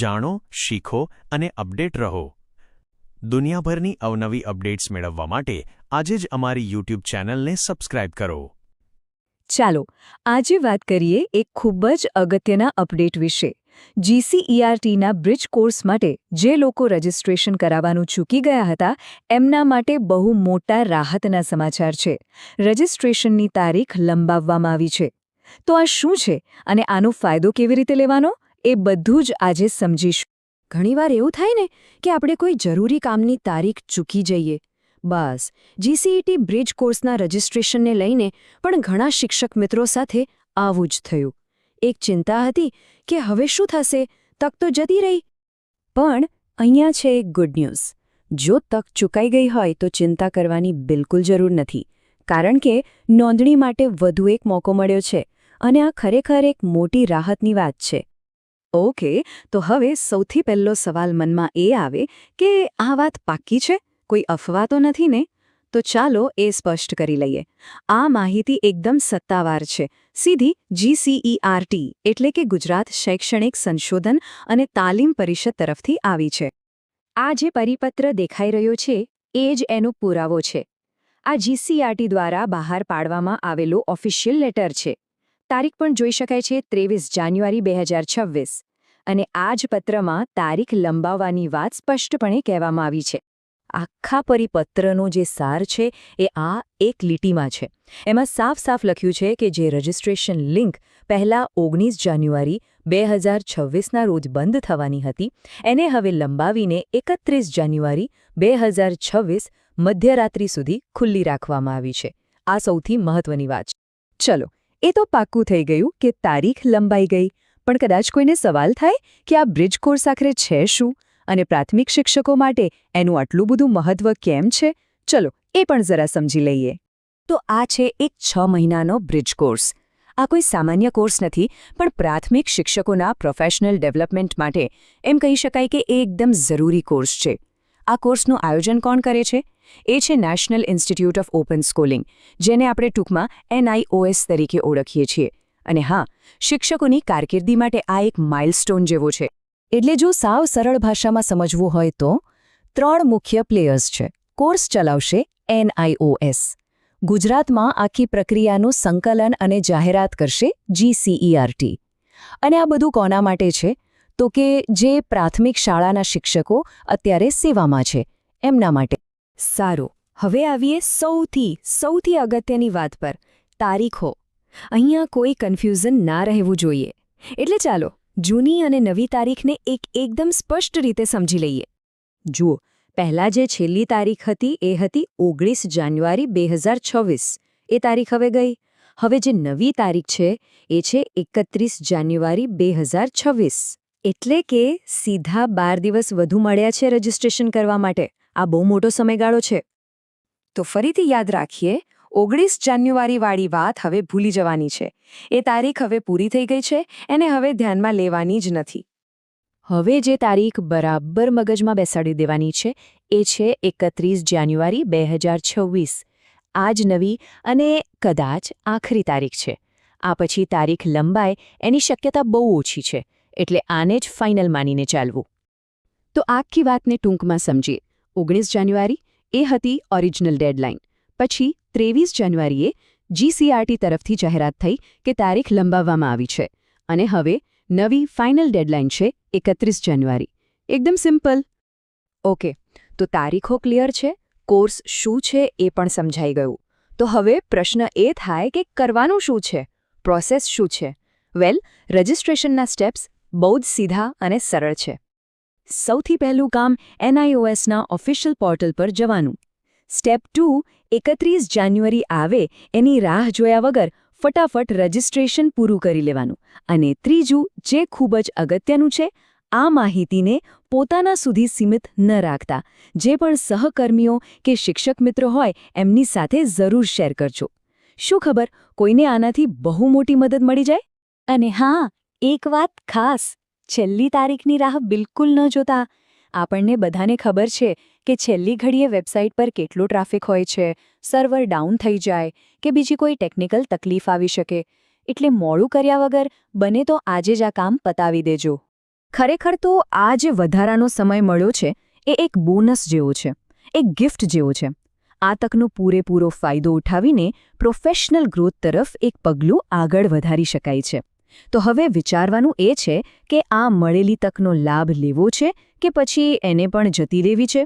જાણો, શીખો અને અપડેટ રહો. દુનિયાભરની અવનવી અપડેટ્સ મેળવવા માટે આજે જ અમારી યુટ્યુબ ચેનલને સબસ્ક્રાઇબ કરો. ચાલો, આજે વાત કરીએ એક ખૂબ જ અગત્યના અપડેટ વિશે. જીસીઈઆરટીના બ્રિજ કોર્સ માટે જે લોકો રજિસ્ટ્રેશન કરાવવાનું ચૂકી ગયા હતા, એમના માટે બહુ મોટા રાહતના સમાચાર છે. રજિસ્ટ્રેશનની તારીખ લંબાવવામાં આવી છે. તો આ શું છે? અને આનો ફાયદો કેવી રીતે લેવાનો? એ બધું જ આજે સમજીશું. ઘણીવાર એવું થાય ને કે આપણે કોઈ જરૂરી કામની તારીખ ચૂકી જઈએ. બસ જીસીઈટી બ્રિજ કોર્સના રજિસ્ટ્રેશનને લઈને પણ ઘણા શિક્ષક મિત્રો સાથે આવું જ થયું. એક ચિંતા હતી કે હવે શું થશે? તક તો જતી રહી. પણ અહીંયા છે એક ગુડ ન્યૂઝ જો તક ચૂકાઈ ગઈ હોય તો ચિંતા કરવાની બિલકુલ જરૂર નથી. કારણ કે નોંધણી માટે વધુ એક મોકો મળ્યો છે. અને આ ખરેખર એક મોટી રાહતની વાત છે. ઓકે, તો હવે સૌથી પહેલો સવાલ મનમાં એ આવે કે આ વાત પાક્કી છે? કોઈ અફવા તો નથી ને? તો ચાલો એ સ્પષ્ટ કરી લઈએ. આ માહિતી એકદમ સત્તાવાર છે. સીધી જીસીઈઆરટી એટલે કે ગુજરાત શૈક્ષણિક સંશોધન અને તાલીમ પરિષદ તરફથી આવી છે. આ જે પરિપત્ર દેખાઈ રહ્યો છે, એ જ એનો પુરાવો છે. આ જીસીઆરટી દ્વારા બહાર પાડવામાં આવેલો ઓફિશિયલ લેટર છે. તારીખ પણ જોઈ શકાય છે ત્રેવીસ જાન્યુઆરી બે હજાર છવ્વીસ. અને આ જ પત્રમાં તારીખ લંબાવવાની વાત સ્પષ્ટપણે કહેવામાં આવી છે. આખા પરિપત્રનો જે સાર છે એ આ એક લીટીમાં છે. એમાં સાફ સાફ લખ્યું છે કે જે રજિસ્ટ્રેશન લિંક પહેલા ઓગણીસ જાન્યુઆરી બે હજાર છવ્વીસના રોજ બંધ થવાની હતી, એને હવે લંબાવીને એકત્રીસ જાન્યુઆરી બે હજાર છવ્વીસ મધ્યરાત્રિ સુધી ખુલ્લી રાખવામાં આવી છે. આ સૌથી મહત્વની વાત ચલો એ તો પાક્કું થઈ ગયું કે તારીખ લંબાઈ ગઈ. પણ કદાચ કોઈને સવાલ થાય કે આ બ્રિજ કોર્સ આખરે છે શું? અને પ્રાથમિક શિક્ષકો માટે એનું આટલું બધું મહત્વ કેમ છે? ચલો, એ પણ જરા સમજી લઈએ. તો આ છે એક છ મહિનાનો બ્રિજ કોર્સ. આ કોઈ સામાન્ય કોર્સ નથી, પણ પ્રાથમિક શિક્ષકોના પ્રોફેશનલ ડેવલપમેન્ટ માટે એમ કહી શકાય કે એ એકદમ જરૂરી કોર્સ છે. આ કોર્સનું આયોજન કોણ કરે છે? એ છે National Institute of Open Schooling, જેને આપણે ટૂંકમાં એનઆઈઓએસ તરીકે ઓળખીએ છીએ. અને હા, શિક્ષકોની કારકિર્દી માટે આ એક માઇલસ્ટોન જેવો છે. એટલે જો સાવ સરળ ભાષામાં સમજવું હોય તો, ત્રણ મુખ્ય પ્લેયર્સ છે. કોર્સ ચલાવશે એનઆઈઓએસ. ગુજરાતમાં આખી પ્રક્રિયાનું સંકલન અને જાહેરાત કરશે જીસીઈઆરટી. અને આ બધું કોના માટે છે? તો કે જે પ્રાથમિક શાળાના શિક્ષકો અત્યારે સેવામાં છે. એમના માટે. સારું. હવે આવીએ સૌથી સૌથી અગત્યની વાત પર. તારીખો. અહીંયા કોઈ કન્ફ્યુઝન ના રહેવું જોઈએ. એટલે ચાલો, જૂની અને નવી તારીખને એક એકદમ સ્પષ્ટ રીતે સમજી લઈએ. જુઓ, પહેલાં જે છેલ્લી તારીખ હતી એ હતી ઓગણીસ જાન્યુઆરી બે એ તારીખ હવે ગઈ. હવે જે નવી તારીખ છે, એ છે એકત્રીસ જાન્યુઆરી બે એટલે કે સીધા બાર દિવસ વધુ મળ્યા છે રજીસ્ટ્રેશન કરવા માટે. આ બહુ મોટો સમયગાળો છે. તો ફરીથી યાદ રાખીએ, ઓગણીસ જાન્યુઆરીવાળી વાત હવે ભૂલી જવાની છે. એ તારીખ હવે પૂરી થઈ ગઈ છે, એને હવે ધ્યાનમાં લેવાની જ નથી. હવે જે તારીખ બરાબર મગજમાં બેસાડી દેવાની છે, એ છે એકત્રીસ જાન્યુઆરી બે હજાર છવ્વીસ. આ જ નવી અને કદાચ આખરી તારીખ છે. આ પછી તારીખ લંબાય, એની શક્યતા બહુ ઓછી છે. એટલે આને જ ફાઇનલ માનીને ચાલવું. તો આખી વાતને ટૂંકમાં સમજીએ. ઓગણીસ જાન્યુઆરી, એ હતી ઓરિજિનલ ડેડલાઇન પછી ત્રેવીસ જાન્યુઆરીએ જીસીઆરટી તરફથી જાહેરાત થઈ કે તારીખ લંબાવવામાં આવી છે. અને હવે નવી ફાઇનલ ડેડલાઇન છે એકત્રીસ જાન્યુઆરી. એકદમ સિમ્પલ ઓકે, તો તારીખો ક્લિયર છે? કોર્સ શું છે એ પણ સમજાઈ ગયું. તો હવે પ્રશ્ન એ થાય કે કરવાનું શું છે? પ્રોસેસ શું છે? વેલ રજિસ્ટ્રેશનના સ્ટેપ્સ બહુ જ સીધા અને સરળ છે. સૌથી પહેલું કામ એનઆઈઓએસના ઓફિશિયલ પોર્ટલ પર જવાનું. સ્ટેપ ટુ એકત્રીસ જાન્યુઆરી આવે એની રાહ જોયા વગર ફટાફટ રજિસ્ટ્રેશન પૂરું કરી લેવાનું. અને ત્રીજું, જે ખૂબ જ અગત્યનું છે, આ માહિતીને પોતાના સુધી સીમિત ન રાખતા. જે પણ સહકર્મીઓ કે શિક્ષક મિત્રો હોય, એમની સાથે જરૂર શેર કરજો. શું ખબર કોઈને આનાથી બહુ મોટી મદદ મળી જાય? અને હા એક વાત ખાસ, છેલ્લી તારીખની રાહ બિલકુલ ન જોતા. આપણને બધાને ખબર છે કે છેલ્લી ઘડીએ વેબસાઇટ પર કેટલો ટ્રાફિક હોય છે, સર્વર ડાઉન થઈ જાય, કે બીજી કોઈ ટેકનિકલ તકલીફ આવી શકે. એટલે મોડું કર્યા વગર બને તો આજે જ આ કામ પતાવી દેજો. ખરેખર તો આ જે વધારાનો સમય મળ્યો છે, એ એક બોનસ જેવો છે, એક ગિફ્ટ જેવો છે. આ તકનો પૂરેપૂરો ફાયદો ઉઠાવીને પ્રોફેશનલ ગ્રોથ તરફ એક પગલું આગળ વધારી શકાય છે. તો હવે વિચારવાનું એ છે કે આ મળેલી તકનો લાભ લેવો છે કે પછી એને પણ જતી રહેવી છે?